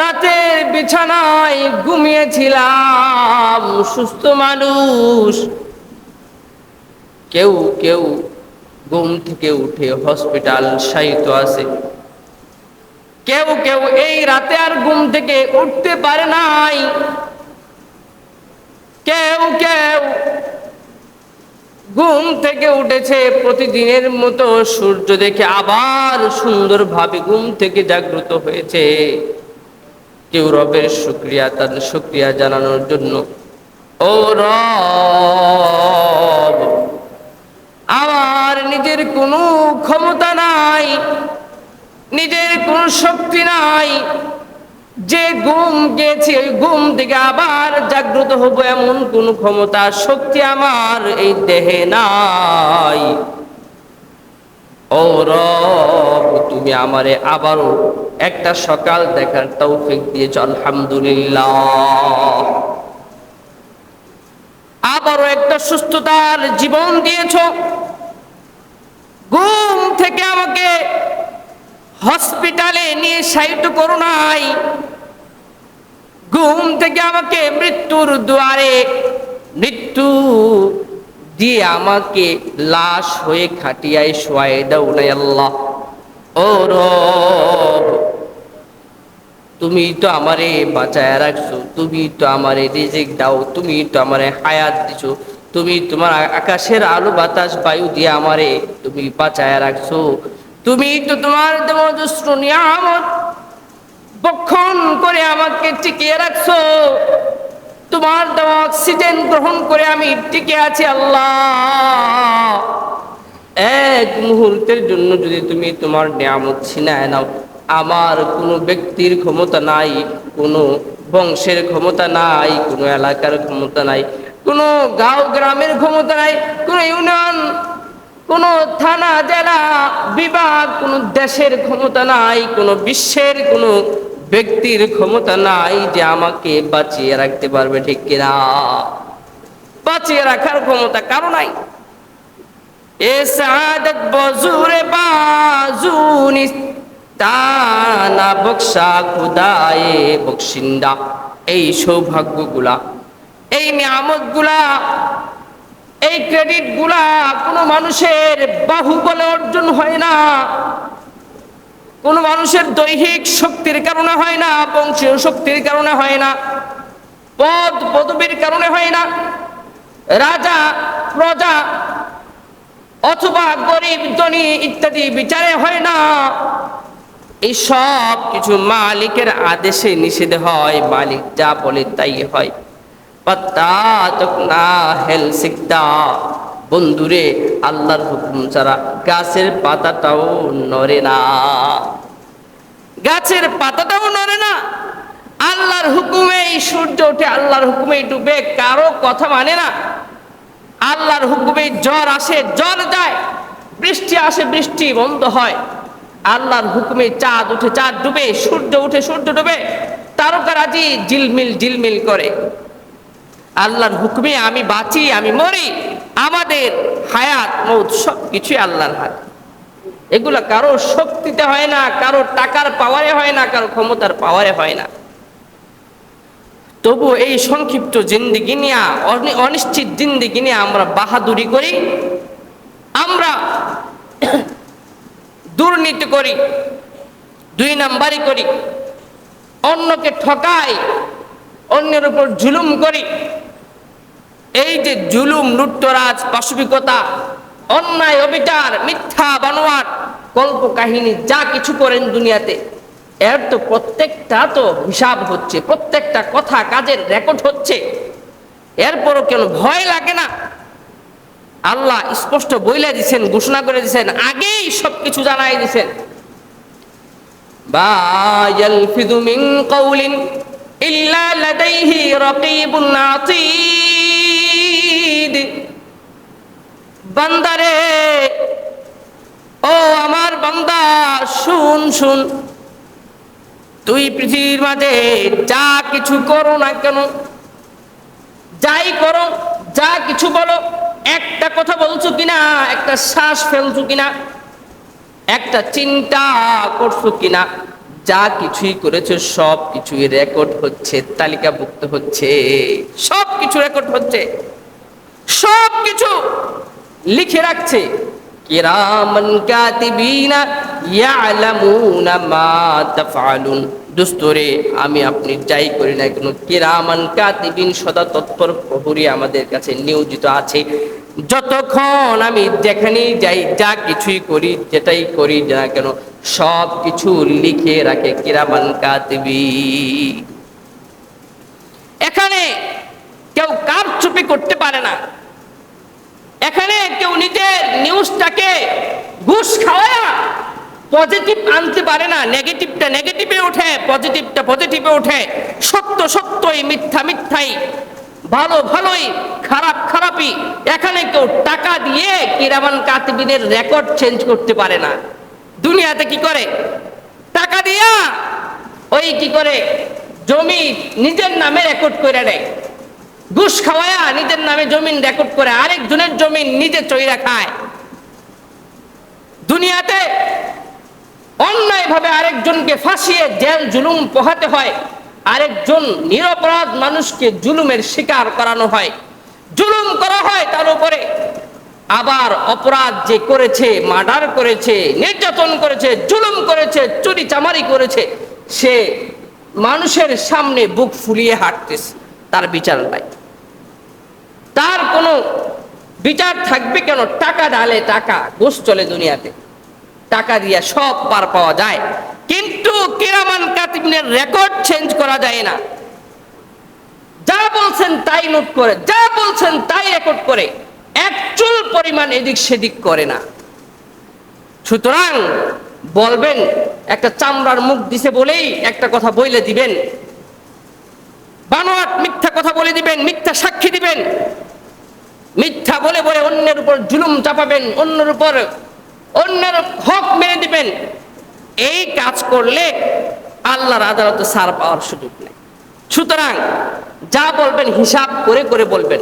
রাতের বিছানায় ঘুমিয়েছিলাম, সুস্থ মানুষ। কেউ কেউ ঘুম থেকে উঠে হসপিটাল শায়িত আছে। কেউ কেউ এই রাতে আর ঘুম থেকে উঠতে পারে নাই। কেউ কেউ ঘুম থেকে উঠেছে প্রতিদিনের মতো। সূর্য দেখে আবার সুন্দরভাবে ঘুম থেকে জাগ্রত হয়েছে। কেউ রবের শুক্রিয়া, তার শুক্রিয়া জানানোর জন্য। ও রব, আমার নিজের কোনো ক্ষমতা নাই, নিজের কোনো শক্তি নাই। যে ঘুম গেছে ওই ঘুম থেকে আবার জাগ্রত হব এমন কোন ক্ষমতা, শক্তি আমার এই দেহে নাই। ও রব, তুমি আমারে আবারও একটা সকাল দেখার তৌফিক দিয়েছ, আলহামদুলিল্লাহ। আবারও একটা সুস্থতার জীবন দিয়েছ। ঘুম থেকে আমাকে হসপিটালে নিয়ে সাইট করো নাই। ঘুম থেকে আমাকে মৃত্যুর দুয়ারে মৃত্যু দিয়ে আমাকে লাশ হয়ে খাটিয়ায় শোয়াই দাও নাই আল্লাহ। ও তুমি তো আমারে বাঁচায় রাখছো তুমি তো আমারে রিজিক দাও তুমি তো আমারে হায়াত দিছো, তুমি তোমার আকাশের আলো, বাতাস, বায়ু দিয়ে আমারে তুমি বাঁচায় রাখছো। তুমি তো তোমার দেবদুষ্ট নিয়ামত বক্ষণ করে আমাকে টিকিয়ে রাখছো, তোমার দেওয়া অক্সিজেন গ্রহণ করে আমি টিকে আছি আল্লাহ। এক মুহূর্তের জন্য যদি তুমি তোমার নিয়ামত ছিনায় নাও আমার কোনো ব্যক্তির ক্ষমতা নাই, কোনো বংশের ক্ষমতা নাই, কোনো এলাকার ক্ষমতা নাই, কোনো গাঁও গ্রামের ক্ষমতা নাই, কোনো ইউনিয়ন, কোনো থানা, জেলা, বিভাগ, কোনো দেশের ক্ষমতা নাই, কোনো বিশ্বের কোনো ব্যক্তির ক্ষমতা নাই যে আমাকে বাঁচিয়ে রাখতে পারবে ঠিক কিনা। বাঁচিয়ে রাখার ক্ষমতা কারও নাই। এ সাদত বজুরে বাজুনি তানা বক্সা খুদায়ে বক্সিন্দা এই সৌভাগ্যগুলা, এই নিয়ামতগুলা, এই ক্রেডিটগুলা কোনো মানুষের বাহুবলে অর্জন হয় না। কোনো মানুষের দৈহিক শক্তির কারণে হয় না, বংশীয় শক্তির কারণে হয় না, পদ পদবীর কারণে হয় না। রাজা, প্রজা অথবা গরিব, ধনী ইত্যাদি বিচারে হয় না। এই সব কিছু মালিকের আদেশে নিষেধ হয়, মালিক যা বলে তাই হয়। বন্ধুরে, আল্লাহর হুকুম ছাড়া গাছের পাতাটাও নড়ে না। গাছের পাতাটাও নড়ে না। আল্লাহর হুকুমেই সূর্য ওঠে, আল্লাহর হুকুমেই ডুবে, কারও কথা মানে না। আল্লাহর হুকুমে জ্বর আসে, জ্বর যায়, বৃষ্টি আসে, বৃষ্টি বন্ধ হয়। আল্লাহর হুকুমে চাঁদ উঠে চাঁদ ডুবে, সূর্য উঠে সূর্য ডুবে, তারকারাজি জিলমিল জিলমিল করে। আল্লাহর হুকুমে আমি বাঁচি, আমি মরি, আমাদের হায়াত, মৌত সব কিছুই আল্লাহর হাত। এগুলো কারও শক্তিতে হয় না, কারও টাকার পাওয়ারে হয় না, কারও ক্ষমতার পাওয়ারে হয় না। তবু এই সংক্ষিপ্ত জিন্দিগি নিয়ে অনিশ্চিত জিন্দিগি নিয়ে আমরা বাহাদুরি করি, আমরা দুর্নীতি করি, দুই নাম্বারি করি, অন্যকে ঠকাই, অন্যের উপর জুলুম করি। এই যে জুলুম লুট্টরাজ পাশবিকতা, অন্যায়, অবিচার, মিথ্যা বানোয়ার কল্প কাহিনী যা কিছু করেন দুনিয়াতে, এর তো প্রত্যেকটা তো হিসাব হচ্ছে, প্রত্যেকটা কথা কাজের রেকর্ড হচ্ছে। এরপরও কেন ভয় লাগে না? আল্লাহ স্পষ্ট বইলে দিছেন, ঘোষণা করে দিছেন, আগেই সবকিছু জানাই দিছেন। বান্দারে, ও আমার বান্দা, শুন শুন। তুই পৃথিবীর মাঝে যা কিছু করো না কেন, যাই করো, যা কিছু বলো একটা কথা বলছো কিনা, একটা শ্বাস ফেলছো কিনা, একটা চিন্তা করছ কিনা, যা কিছুই করেছে, সব কিছুই রেকর্ড হচ্ছে, তালিকাভুক্ত হচ্ছে, সব কিছু রেকর্ড হচ্ছে, সব কিছু লিখে রাখছে। কিরামান কাতিবিনা ইয়ালামুনা মা তাফআলুন। দুস্তরে, আমি আপনি যাই করি না কেন কিরামান কাতিবিন সদা তৎপর প্রহরী আমাদের কাছে নিয়োজিত আছে। যতক্ষণ আমি যেখানেই যাই, যা কিছুই করি, যেটাই করি না কেন, সব কিছু লিখে রাখে কিরামান কাতিবি এখানে কেউ কার চুপি করতে পারে না। এখানে কেউ নিজের নিউজটাকে ঘুষ খাওয়া পজিটিভ আনতে পারে না নেগেটিভটা নেগেটিভে ওঠে পজিটিভটা পজিটিভে ওঠে। সত্য সত্যই, মিথ্যা মিথ্যাই, ভালো ভালোই, খারাপ খারাপই। এখানে কেউ টাকা দিয়ে কিরামান কাতিবিনের রেকর্ড চেঞ্জ করতে পারে না। দুনিয়াতে কি করে? টাকা দিয়া ওই কি করে? জমি নিজের নামে রেকর্ড করে নেয় ঘুষ খাওয়ায়া নিজের নামে জমিন রেকর্ড করে আরেকজনের জমিন নিজে চইরা খায়। দুনিয়াতে অন্যায়ভাবে আরেকজনকে ফাঁসিয়ে জেল, জুলুম পোহাতে হয়। আরেকজন নিরপরাধ মানুষকে জুলুমের শিকার করানো হয়। জুলুম করা হয় তার উপরে। আবার অপরাধ যে করেছে, মার্ডার করেছে, নির্যাতন করেছে, জুলুম করেছে, চুরি চামারি করেছে, সে মানুষের সামনে বুক ফুলিয়ে হাঁটতেছে। তার বিচার নাই। তার কোনো বিচার থাকবে কেন? টাকা ডালে টাকা গোস চলে দুনিয়াতে। টাকা দিয়ে সব পার পাওয়া যায়। কিন্তু কিরামান কাতিবিনের রেকর্ড চেঞ্জ করা যায় না। যা বলছেন তাই নোট করে, যা বলছেন তাই রেকর্ড করে একচুল পরিমাণ এদিক সেদিক করে না। সুতরাং বলবেন, একটা চামড়ার মুখ দিছে বলেই একটা কথা বইলে দিবেন। বানোয়াট মিথ্যা কথা বলে দিবেন, মিথ্যা সাক্ষী দিবেন। মিথ্যা বলে বলে অন্যের উপর জুলুম চাপাবেন, অন্যের উপর অন্যের হক মেরে দিবেন। এই কাজ করলে আল্লাহর আদালতে সার পাওয়ার সুযোগ নেই। সুতরাং যা বলবেন হিসাব করে করে বলবেন।